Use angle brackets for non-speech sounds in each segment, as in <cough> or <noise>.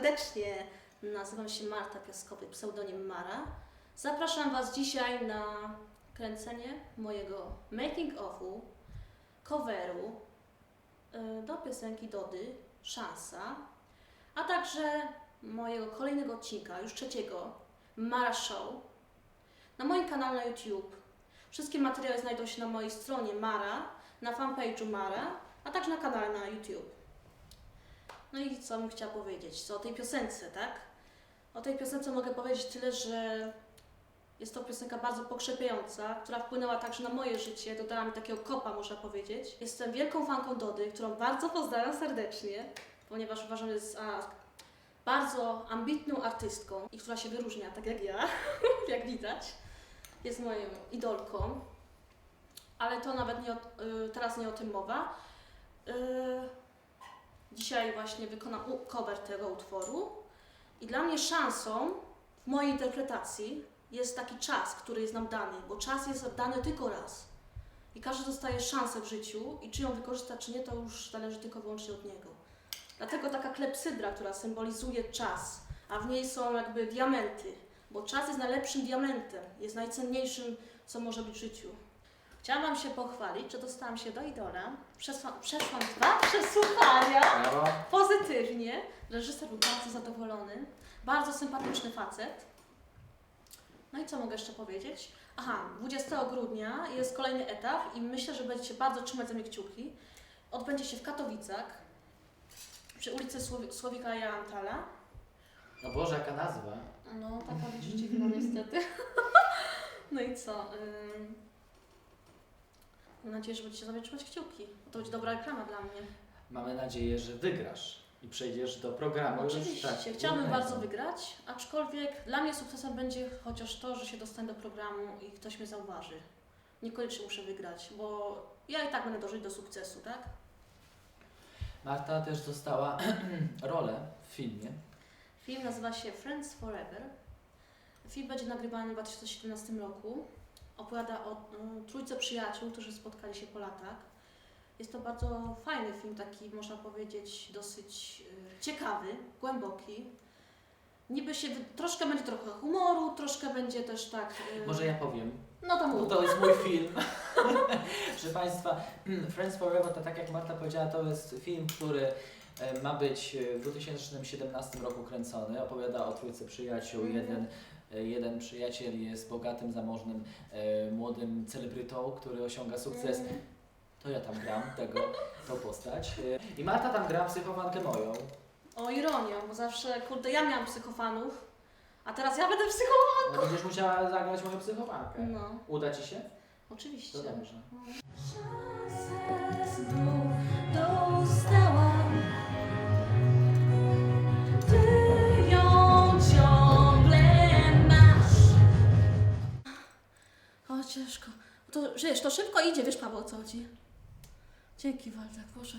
serdecznie. Nazywam się Marta Piaskowy, pseudonim Mara. Zapraszam Was dzisiaj na kręcenie mojego making-offu, coveru y, do piosenki Dody Szansa, a także mojego kolejnego odcinka, już trzeciego, Mara Show, na moim kanale na YouTube. Wszystkie materiały znajdą się na mojej stronie Mara, na fanpage'u Mara, a także na kanale na YouTube. No i co bym chciała powiedzieć? Co o tej piosence, tak? O tej piosence mogę powiedzieć tyle, że jest to piosenka bardzo pokrzepiająca, która wpłynęła także na moje życie, dodała mi takiego kopa, można powiedzieć. Jestem wielką fanką Dody, którą bardzo pozdrawiam serdecznie, ponieważ uważam, że jest a, bardzo ambitną artystką i która się wyróżnia, tak jak ja, <laughs> jak widać. Jest moją idolką, ale to nawet nie o, y, teraz nie o tym mowa. Y, Dzisiaj właśnie wykonam u- cover tego utworu i dla mnie szansą w mojej interpretacji jest taki czas, który jest nam dany, bo czas jest dany tylko raz. I każdy dostaje szansę w życiu i czy ją wykorzysta, czy nie, to już zależy tylko wyłącznie od niego. Dlatego taka klepsydra, która symbolizuje czas, a w niej są jakby diamenty, bo czas jest najlepszym diamentem, jest najcenniejszym, co może być w życiu. Chciałam się pochwalić, że dostałam się do Idola, przeszłam, przeszłam dwa <laughs> przesłuchania Brawo. pozytywnie. Reżyser był bardzo zadowolony. Bardzo sympatyczny facet. No i co mogę jeszcze powiedzieć? Aha, 20 grudnia jest kolejny etap i myślę, że będziecie bardzo trzymać za mnie kciuki. Odbędzie się w Katowicach przy ulicy Słowi- Słowika Jantala. No Boże, jaka nazwa. No, taka dziwna niestety. <laughs> No i co? ym, Mam nadzieję, że będziecie za mnie trzymać kciuki. To będzie dobra reklama dla mnie. Mamy nadzieję, że wygrasz i przejdziesz do programu. już Oczywiście, tak, chciałabym bardzo wygrać, aczkolwiek dla mnie sukcesem będzie chociaż to, że się dostanę do programu i ktoś mnie zauważy. Niekoniecznie muszę wygrać, bo ja i tak będę dążyć do sukcesu, tak? Marta też dostała <clears throat> rolę w filmie. Film nazywa się Friends Forever. Film będzie nagrywany w 2017 roku. Opowiada o mm, trójce przyjaciół, którzy spotkali się po latach. Jest to bardzo fajny film, taki można powiedzieć dosyć y, ciekawy, głęboki. Niby się, wy- troszkę będzie trochę humoru, troszkę będzie też tak... y, Może ja powiem, No to bo mów. to jest mój film. <laughs> Proszę Państwa, <clears throat> Friends Forever to tak jak Marta powiedziała, to jest film, który e, ma być e, w 2017 roku kręcony. Opowiada o trójce przyjaciół. Mhm. Jeden, jeden przyjaciel jest bogatym, zamożnym, e, młodym celebrytą, który osiąga sukces. Mm, To ja tam gram tego, tą postać. E, I Marta tam gra psychowankę moją. O ironię, bo zawsze, kurde, ja miałam psychofanów, a teraz ja będę psychofanką. No będziesz musiała zagrać moją psychowankę. No, Uda Ci się? oczywiście. To dobrze. Szansę znów dostałam. Ciężko. To, wiesz, to szybko idzie, wiesz Paweł, o co chodzi. Dzięki Waldek, Boże.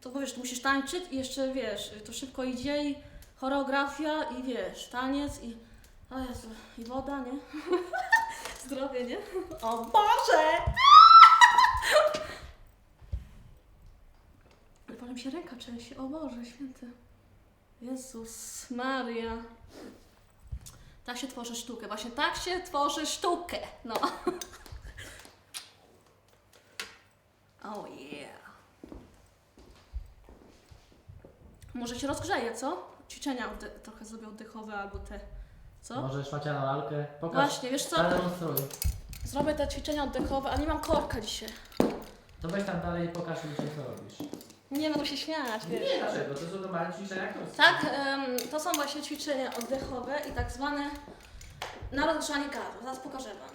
To wiesz, musisz tańczyć i jeszcze, wiesz, to szybko idzie i choreografia i wiesz, taniec i... O Jezu, i woda, nie? <laughs> Zdrowie, nie? O Boże! Potem się ręka trzęsie. O Boże, święty. Jezus Maria. Tak się tworzy sztukę. Właśnie tak się tworzy sztukę. No. Oh yeah. Może się rozgrzeje, co? Ćwiczenia odde- trochę zrobię oddechowe albo te. Co? Możesz Maciana lalkę? Pokaż. Właśnie, wiesz co? Zademonstruj. Zrobię te ćwiczenia oddechowe, a nie mam korka dzisiaj. To weź tam dalej i pokaż mi, co robisz. Nie będą się śmiać, wiesz. Nie, dlaczego? To są normalne ćwiczenia Tak, em, to są właśnie ćwiczenia oddechowe i tak zwane na rozgrzanie gardła. Zaraz pokażę Wam.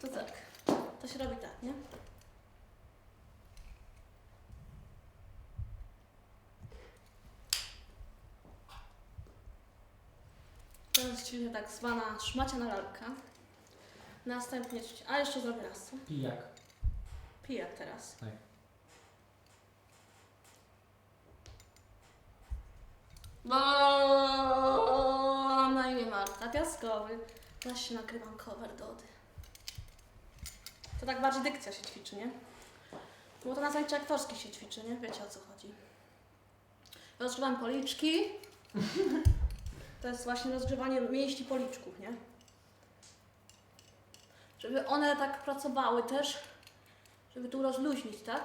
To tak. To się robi tak, nie? To jest ćwiczenie tak zwana szmaciana lalka. Następnie ćwiczenie... A jeszcze zrobię raz, co? Pijak. Pijak teraz. Tak. Bo mam na imię Marta Piaskowy. Się nagrywam cover Dody. To tak bardziej dykcja się ćwiczy, nie? Bo to na zajęciach aktorskich się ćwiczy, nie? Wiecie o co chodzi. Rozgrzewam policzki, To jest właśnie rozgrzewanie mięśni policzków, nie? Żeby one tak pracowały też, żeby tu rozluźnić, tak?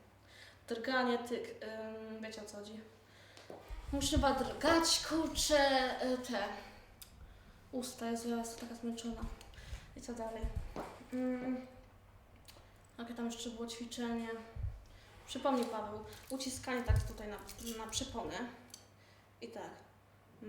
Drganie, tyk, wiecie o co chodzi. Muszę chyba drgać, kurczę, y, te usta, Jezu, ja jestem taka zmęczona. I co dalej? Mm. Jakie tam jeszcze było ćwiczenie? Przypomnij Paweł, uciskanie tak tutaj na, na przyponę. I tak. Czy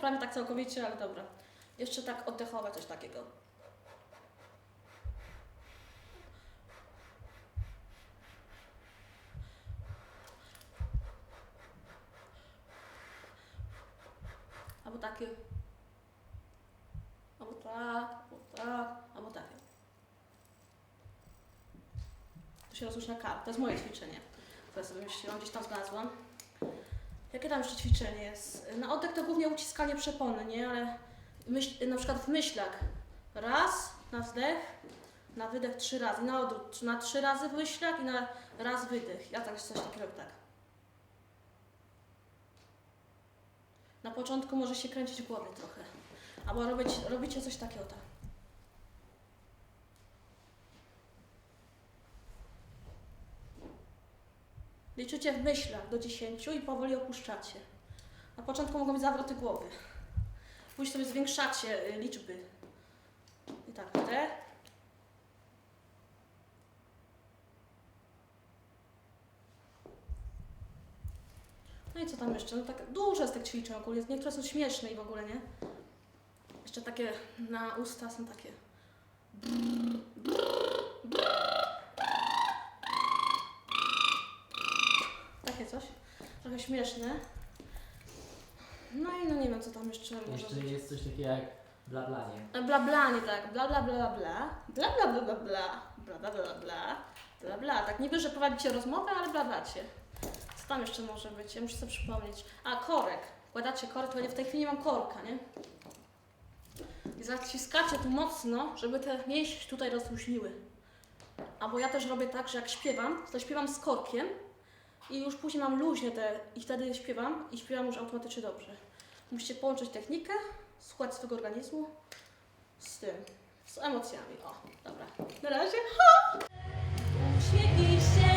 poprawnie tak całkowicie, ale dobra. Jeszcze tak oddechowe coś takiego. Albo takie. Albo tak, albo tak, albo takie. To się rozłóż na kartę. To jest moje ćwiczenie. Ja sobie myślałam, gdzieś tam znalazłam. Jakie tam jeszcze ćwiczenie jest? Na oddech to głównie uciskanie przepony, nie? Ale myśl, na przykład w myślach. Raz na wdech, na wydech trzy razy. Na odwrót. Na trzy razy w myślach i na raz wydech. Ja tak coś takiego robię tak. Na początku może się kręcić w głowie trochę. Albo robić, robicie coś takiego tak. Liczycie w myślach do 10 i powoli opuszczacie. Na początku mogą być zawroty głowy. Później sobie zwiększacie y, liczby. I tak, te. No i co tam jeszcze? No tak dużo z tych ćwiczeń ogólnie. Niektóre są śmieszne i w ogóle nie. Jeszcze takie na usta są takie. Takie coś. Trochę śmieszne. No i no nie wiem co tam jeszcze może Jeszcze być. jest coś takiego jak blablanie. Bla bla, nie tak. Bla bla bla bla. Bla bla bla bla bla. Bla bla bla bla. Bla bla. Tak niby, że prowadzicie rozmowę, ale bla blacie. Co tam jeszcze może być? Ja muszę sobie przypomnieć. A, korek. Kładacie korek, to ja w tej chwili nie mam korka, nie? I zaciskacie tu mocno, żeby te mięśnie tutaj rozluźniły. Albo ja też robię tak, że jak śpiewam, to śpiewam z korkiem i już później mam luźne te i wtedy śpiewam i śpiewam już automatycznie dobrze. Musicie połączyć technikę, słuchać swojego organizmu z tym, z emocjami. O, dobra. Na razie. Ha! Uśmiechnij się.